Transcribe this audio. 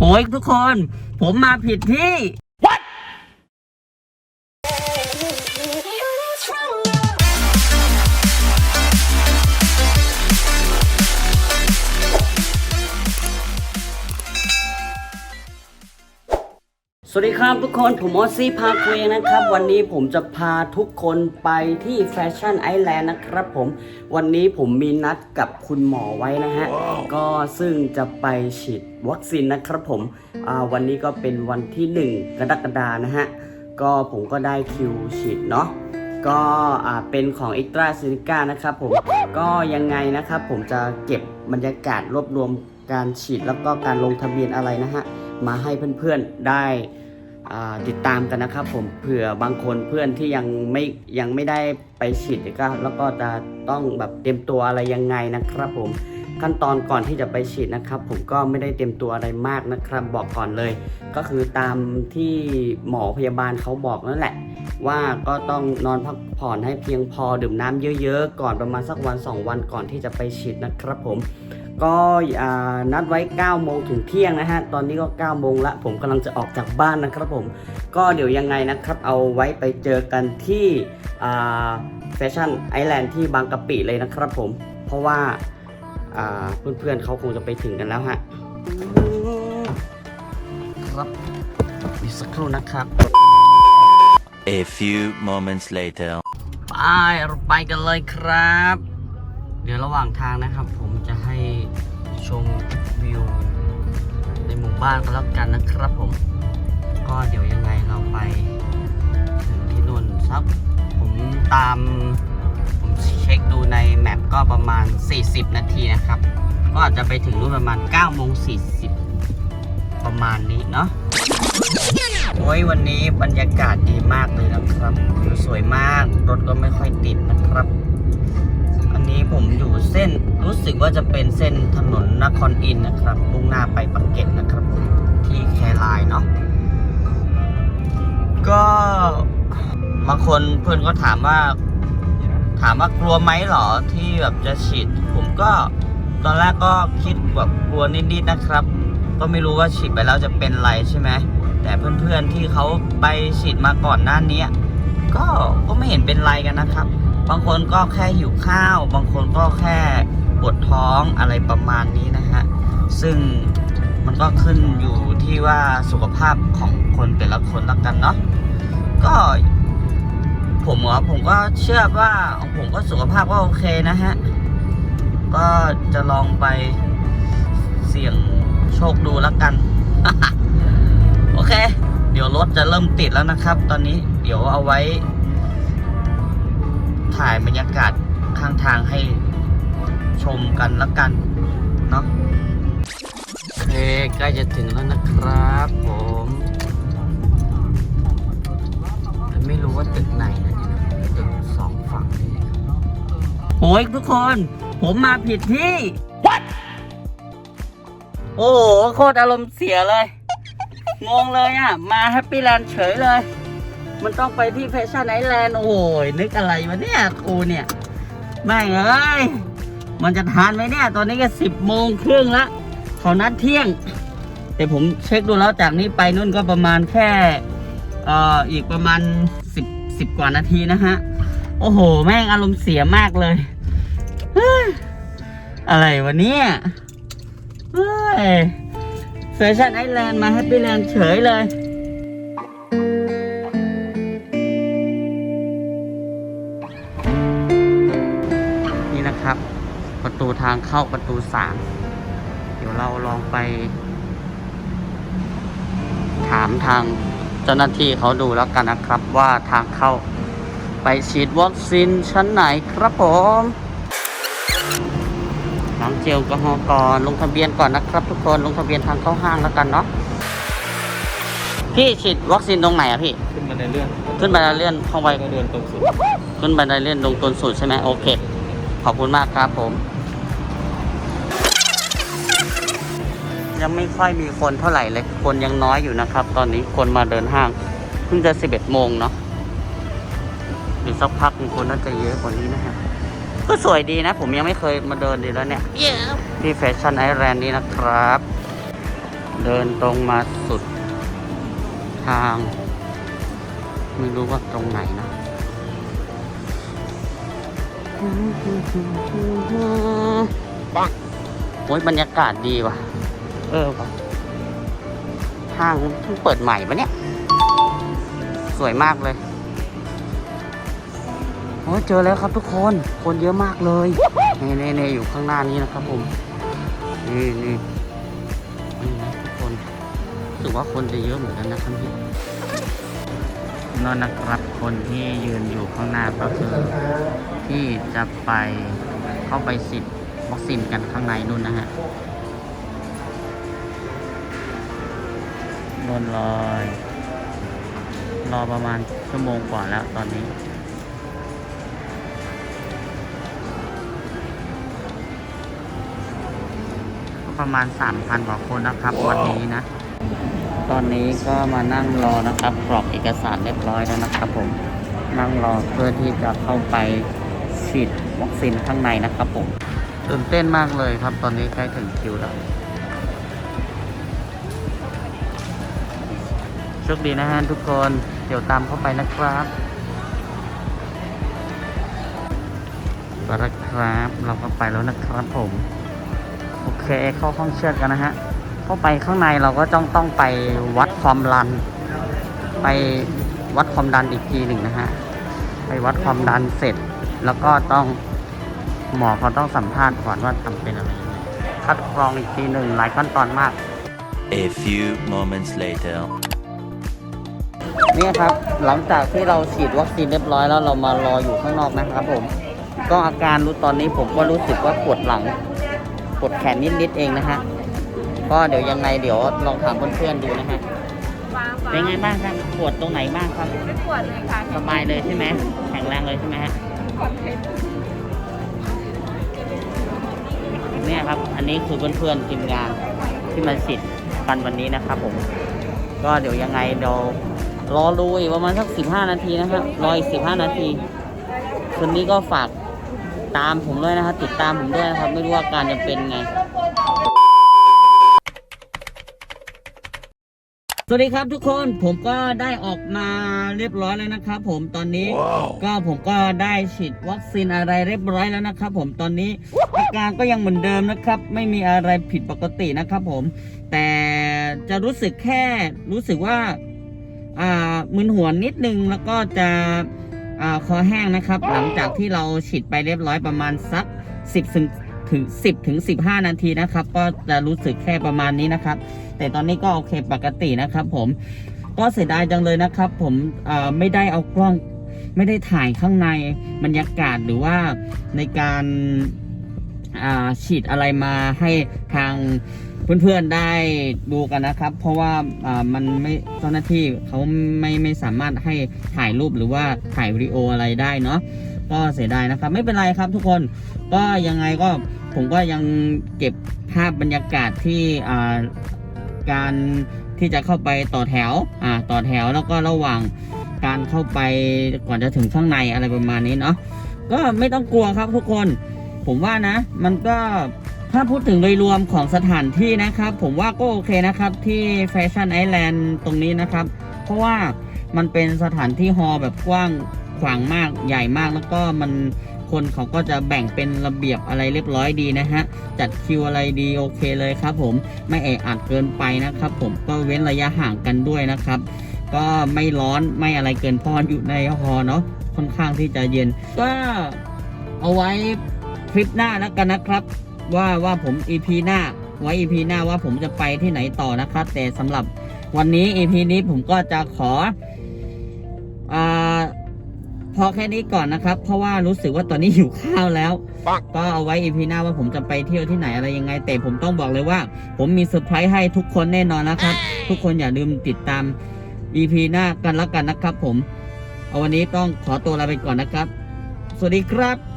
โอ้ยทุกคน ผมมาผิดที่สวัสดีครับทุกคนผมออซซี่พาคุยนะครับ วันนี้ผมจะพาทุกคนไปที่แฟชั่นไอแลนด์นะครับผม วันนี้ผมมีนัดกับคุณหมอไว้นะฮะ ก็ซึ่งจะไปฉีด วัคซีนนะครับผมวันนี้ก็เป็นวันที่ 1 กรกฎานะฮะ ก็ผมก็ได้คิวฉีดเนาะก็เป็นของ e x t r a s e n e c a นะครับผมก็ยังไงนะครับผมจะเก็บบรรยากาศรวบรวมการฉีดแล้วก็การลงทะเบียนอะไรนะฮะ มาให้เพื่อนๆได้ติดตามกันนะครับผมเผื่อบางคนเพื่อนที่ยังไม่ยังไม่ได้ไปฉีดก็แล้วก็จะต้องแบบเตรียมตัวอะไรยังไงนะครับผม ขั้นตอนก่อนที่จะไปฉีดนะครับ ผมก็ไม่ได้เตรียมตัวอะไรมากนะครับ บอกก่อนเลย ก็คือตามที่หมอพยาบาลเขาบอกนั่นแหละ ว่าก็ต้องนอนพักผ่อนให้เพียงพอดื่มน้ำเยอะๆ ก่อนประมาณสักวัน 2 วันก่อนที่จะไปฉีดนะครับผมก็นัดไว้ 9 โมงถึงเที่ยงนะฮะ ตอนนี้ก็ 9 โมงละ ผมกำลังจะออกจากบ้านนะครับผม ก็เดี๋ยวยังไงนะครับ เอาไว้ไปเจอกันที่แฟชั่นไอแลนด์ที่บางกะปิเลยนะครับผม เพราะว่า เพื่อนๆเขาคงจะไปถึงกันแล้วฮะครับอีกสักครู่นะครับ A few moments later. ไปเราไปกันเลยครับ เดี๋ยวระหว่างทางนะครับ ผมจะให้ชมวิวในหมู่บ้านก็แล้วกันนะครับผม ก็เดี๋ยวยังไงเราไปถึงที่นู่นสักผมตามผม ก็ประมาณ 40 นาทีนะครับ ก็อาจจะไปถึงนู่นประมาณ9โมง40 ประมาณนี้เนาะโอ้ยวันนี้บรรยากาศดีมากเลยนะครับวิวสวยมาก รถก็ไม่ค่อยติดนะครับ อันนี้ผมอยู่เส้นรู้สึกว่าจะเป็นเส้นถนนนครอินนะครับมุ่งหน้าไปปักเกร็ดนะครับ ที่แครายเนาะก็บางคนเพื่อนก็ถามว่า ถามว่ากลัวไหมเหรอที่แบบจะฉีด ผมก็ตอนแรกก็คิดแบบกลัวนิดๆนะครับ ก็ไม่รู้ว่าฉีดไปแล้วจะเป็นไรใช่ไหมแต่เพื่อนๆที่เขาไปฉีดมาก่อนหน้านี้ก็ก็ไม่เห็นเป็นไรกันนะครับ บางคนก็แค่หิวข้าว บางคนก็แค่ปวดท้องอะไรประมาณนี้นะฮะซึ่งมันก็ขึ้นอยู่ที่ว่าสุขภาพของคนแต่ละคนละกันเนาะก็ ผมเหรอผมก็เชื่อว่าของผมก็สุขภาพก็โอเคนะฮะ ก็จะลองไปเสี่ยงโชคดูแล้วกัน โอเค เดี๋ยวรถจะเริ่มติดแล้วนะครับ ตอนนี้เดี๋ยวเอาไว้ ถ่ายบรรยากาศข้างทางให้ชมกันแล้วกัน เนาะโอเคใกล้จะถึงแล้วนะครับผม ไม่รู้ว่าตึกไหน โอ้ยทุกคน ผมมาผิดที่ What โอ้โหโคตรอารมณ์เสียเลย งงเลยอะ มาแฮปปี้แลนด์เฉยเลย มันต้องไปที่แฟชั่นไอแลนด์โอ้ยนึกอะไรวะเนี่ยกูเนี่ยแม่งเอ้ย มันจะทานไหมเนี่ย ตอนนี้ก็สิบโมงครึ่งละเขานัดเที่ยง แต่ผมเช็คดูแล้วจากนี้ไปนู่นก็ประมาณแค่เอ่ออีกประมาณสิบสิบกว่านาทีนะฮะ โอ้โห แม่งอารมณ์เสียมากเลย เฮ้ยอะไรวะเนี่ยเฮ้ยแฟชั่นไอแลนด์มาแฮปปี้แลนด์เฉยเลย นี่นะครับ ประตูทางเข้าประตูสามเดี๋ยวเราลองไป ถามทางเจ้าหน้าที่เขาดูแล้วกันนะครับว่าทางเข้าไปฉีดวัคซีนชั้นไหนครับผม ล้างเจลแอลกอฮอล์ก่อนลงทะเบียนก่อนนะครับ ทุกคนลงทะเบียนทางเข้าห้างแล้วกันเนาะพี่ฉีดวัคซีนตรงไหนอะพี่ ขึ้นมาในเรื่องขึ้นบันไดเลื่อนเข้าไปก็เดินตรงสุด ขึ้นบันไดเลื่อนลงต้นสุดใช่ไหมโอเค ขอบคุณมากครับผม ยังไม่ค่อยมีคนเท่าไหร่เลย คนยังน้อยอยู่นะครับ ตอนนี้คนมาเดินห้าง เพิ่งจะ 11 โมงเนาะอีกสักพักหนึ่งคนน่าจะเยอะกว่านี้นะฮะ ก็สวยดีนะ ผมยังไม่เคยมาเดินดีแล้วเนี่ย ที่แฟชั่นไอแลนด์นี้นะครับ เดินตรงมาสุดทาง ไม่รู้ว่าตรงไหนนะปังโอ้ยบรรยากาศดีว่ะ เออว่ะทางเพิ่งเปิดใหม่ปะเนี่ย สวยมากเลยโอ้ ยเจอแล้วครับทุกคน คนเยอะมากเลยนี่นี่นี่อยู่ข้างหน้านี้นะครับผม นี่นี่นี่นะทุกคนรู้สึกว่าคนจะเยอะเหมือนกันนะครับพี่นั่นนะครับคนที่ยืนอยู่ข้างหน้าก็คือ ที่จะไปเข้าไปสิทธิ์วัคซีนกันข้างในนู่นนะฮะนนลอรอประมาณชั่วโมงกว่าแล้วตอนนี้ ประมาณ 3,000กว่าคนนะครับ วันนี้นะ ตอนนี้ก็มานั่งรอนะครับกรอกเอกสารเรียบร้อยแล้วนะครับ ผมนั่งรอเพื่อที่จะเข้าไปฉีดวัคซีนข้างในนะครับผมตื่นเต้นมากเลยครับ ตอนนี้ใกล้ถึงคิวแล้วโชคดีนะฮะทุกคน เดี๋ยวตามเข้าไปนะครับไปแล้วครับ เราก็ไปแล้วนะครับผม โอเค เข้าห้องเชือดกันนะฮะ เข้าไปข้างในเราก็ต้องต้องไปวัดความดัน ไปวัดความดันอีกทีหนึ่งนะฮะ ไปวัดความดันเสร็จ แล้วก็ต้องหมอเขาต้องสัมภาษณ์ก่อนว่าทำเป็นอะไรยังไงคัดกรองอีกทีหนึ่งหลายขั้นตอนมาก A few moments later. เนี่ยครับ หลังจากที่เราฉีดวัคซีนเรียบร้อยแล้วเรามารออยู่ข้างนอกนะครับผม ก็อาการรู้ตอนนี้ผมก็รู้สึกว่าปวดหลัง ปวดแขนนิดๆเองนะฮะก็เดี๋ยวยังไงเดี๋ยวลองถามเพื่อนๆดูนะฮะฟ้าฟ้าเป็นไงบ้างครับปวดตรงไหนบ้างครับไม่ปวดเลยค่ะสบายเลยใช่ไหมแข็งแรงเลยใช่ไหมฮะคอนเทนต์เนี่ยครับ อันนี้คือเพื่อนๆทีมงานที่มาฉีดกันวันนี้นะครับผม ก็เดี๋ยวยังไงเดี๋ยวรอดูอีกประมาณสักสิบห้านาทีนะครับรออีกสิบห้านาที คืนนี้ก็ฝาก ตามผมด้วยนะครับ ติดตามผมด้วยนะครับ ไม่รู้ว่าอาการจะเป็นไง สวัสดีครับทุกคนผมก็ได้ออกมาเรียบร้อยแล้วนะครับ ผมตอนนี้ ก็ผมก็ได้ฉีดวัคซีนอะไรเรียบร้อยแล้วนะครับ ผมตอนนี้อาการก็ยังเหมือนเดิมนะครับ ไม่มีอะไรผิดปกตินะครับ ผม แต่จะรู้สึกแค่รู้สึกว่า อ่ามึนหัวนิดนึงแล้วก็จะอ่า คอแห้งนะครับ หลังจากที่เราฉีดไปเรียบร้อยประมาณสัก 10ถึงถึง10ถึง15 นาทีนะครับ ก็จะรู้สึกแค่ประมาณนี้นะครับ แต่ตอนนี้ก็โอเคปกตินะครับผมก็เสียดายจังเลยนะครับ ผมอ่าไม่ได้เอากล้องไม่ได้ถ่ายข้างในบรรยากาศหรือว่าในการอ่าฉีดอะไรมาให้ทาง เพื่อนๆได้ดูกันนะครับ เพราะว่ามันไม่เจ้าหน้าที่เขาไม่ไม่สามารถให้ถ่ายรูปหรือว่าถ่ายวิดีโออะไรได้เนาะก็เสียดายนะครับ ไม่เป็นไรครับทุกคนก็ยังไงก็ผมก็ยังเก็บภาพบรรยากาศที่การที่จะเข้าไปต่อแถวอ่าต่อแถวแล้วก็ระหว่างการเข้าไปก่อนจะถึงข้างในอะไรประมาณนี้เนาะก็ไม่ต้องกลัวครับทุกคน ผมว่านะ มันก็ ถ้าพูดถึงโดยรวมของสถานที่นะครับ ผมว่าก็โอเคนะครับที่แฟชั่นไอแลนด์ตรงนี้นะครับ เพราะว่ามันเป็นสถานที่ฮอล์แบบกว้างขวางมากใหญ่มากแล้วก็มันคนเขาก็จะแบ่งเป็นระเบียบอะไรเรียบร้อยดีนะฮะ จัดคิวอะไรดีโอเคเลยครับผมไม่แออัดเกินไปนะครับ ผมก็เว้นระยะห่างกันด้วยนะครับ ก็ไม่ร้อนไม่อะไรเกินพออยู่ในฮอเนาะค่อนข้างที่จะเย็น ก็เอาไว้คลิปหน้าแล้วกันนะครับ ว่าว่าผม EP หน้า ไว้ EP หน้าว่าผมจะไปที่ไหนต่อนะครับ แต่สำหรับวันนี้ EP นี้ผมก็จะขออาพอแค่นี้ก่อนนะครับ เพราะว่ารู้สึกว่าตอนนี้หิวข้าวแล้วปังก็เอาไว้ EP หน้าว่าผมจะไปเที่ยวที่ไหนอะไรยังไง แต่ผมต้องบอกเลยว่า ผมมีเซอร์ไพรส์ให้ทุกคนแน่นอนนะครับ ทุกคนอย่าลืมติดตาม EP หน้ากันแล้วกันนะครับ ผม เอาวันนี้ต้องขอตัวลาไปก่อนนะครับ สวัสดีครับ